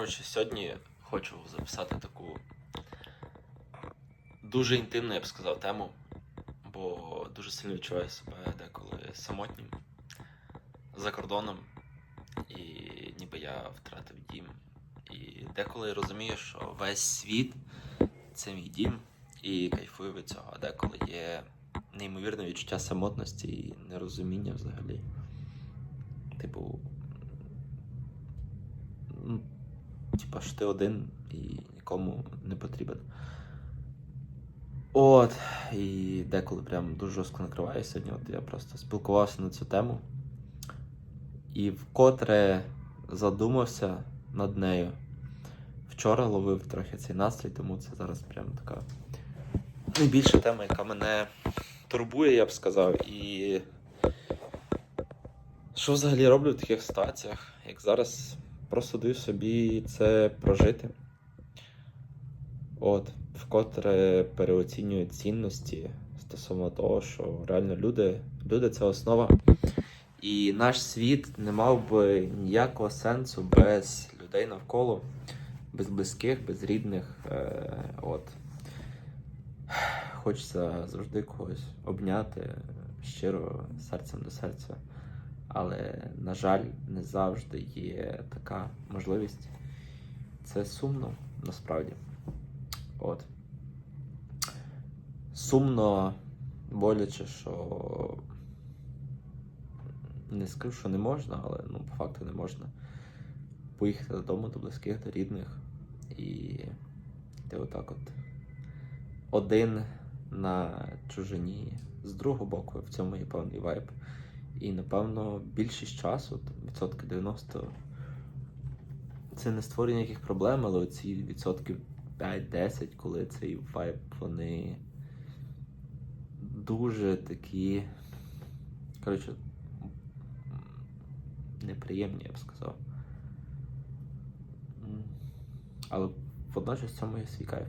Коротше, сьогодні хочу записати таку дуже інтимну, я б сказав, тему, бо дуже сильно відчуваю себе деколи самотнім за кордоном, і ніби я втратив дім. І деколи я розумію, що весь світ це мій дім, і кайфую від цього. А деколи є неймовірне відчуття самотності і нерозуміння взагалі. Типу, ну, типа ж ти один і нікому не потрібен. От, і деколи прям дуже жорстко накриває сьогодні. От я просто спілкувався на цю тему і вкотре задумався над нею. Вчора ловив трохи цей настрій, тому це зараз прям така найбільша тема, яка мене турбує, я б сказав. І що взагалі роблю в таких ситуаціях, як зараз просто даю собі це прожити. От, вкотре переоцінюю цінності стосовно того, що реально люди, люди це основа. І наш світ не мав би ніякого сенсу без людей навколо, без близьких, без рідних. Е, от. Хочеться завжди когось обняти щиро серцем до серця. Але, на жаль, не завжди є така можливість. Це сумно насправді. От. Сумно, боляче, що не скажу, що не можна, але ну, по факту не можна поїхати додому до близьких, до рідних. І ти отак от один на чужині. З другого боку, в цьому є певний вайб. І напевно більшість часу, відсотки 90, це не створює ніяких проблем, але оці відсотків 5-10, коли цей вайб, вони дуже такі. Коротше, неприємні, я б сказав. Але водночас в цьому є свій кайф.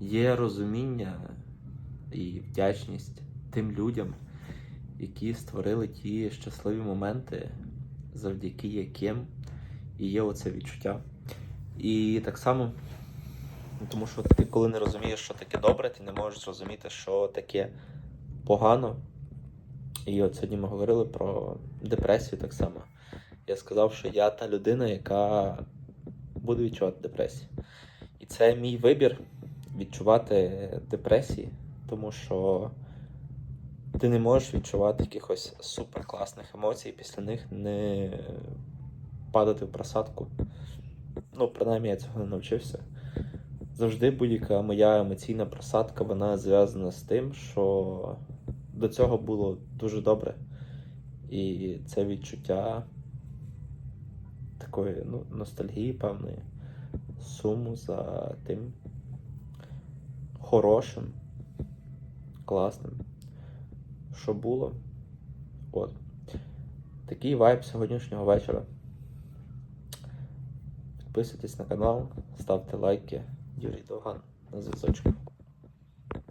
Є розуміння і вдячність тим людям, які створили ті щасливі моменти, завдяки яким і є оце відчуття. І так само, ну, тому що ти, коли не розумієш, що таке добре, ти не можеш зрозуміти, що таке погано. І от сьогодні ми говорили про депресію так само. Я сказав, що я та людина, яка буде відчувати депресію. І це мій вибір відчувати депресії, тому що ти не можеш відчувати якихось суперкласних емоцій, після них не падати в просадку. Ну, принаймні, я цього не навчився. Завжди будь-яка моя емоційна просадка, вона зв'язана з тим, що до цього було дуже добре. І це відчуття такої ну, ностальгії, певної, суму за тим хорошим, класним, що було. От. Такий вайб сьогоднішнього вечора. Підписуйтесь на канал, ставте лайки. Юрій Довган на зв'язочку.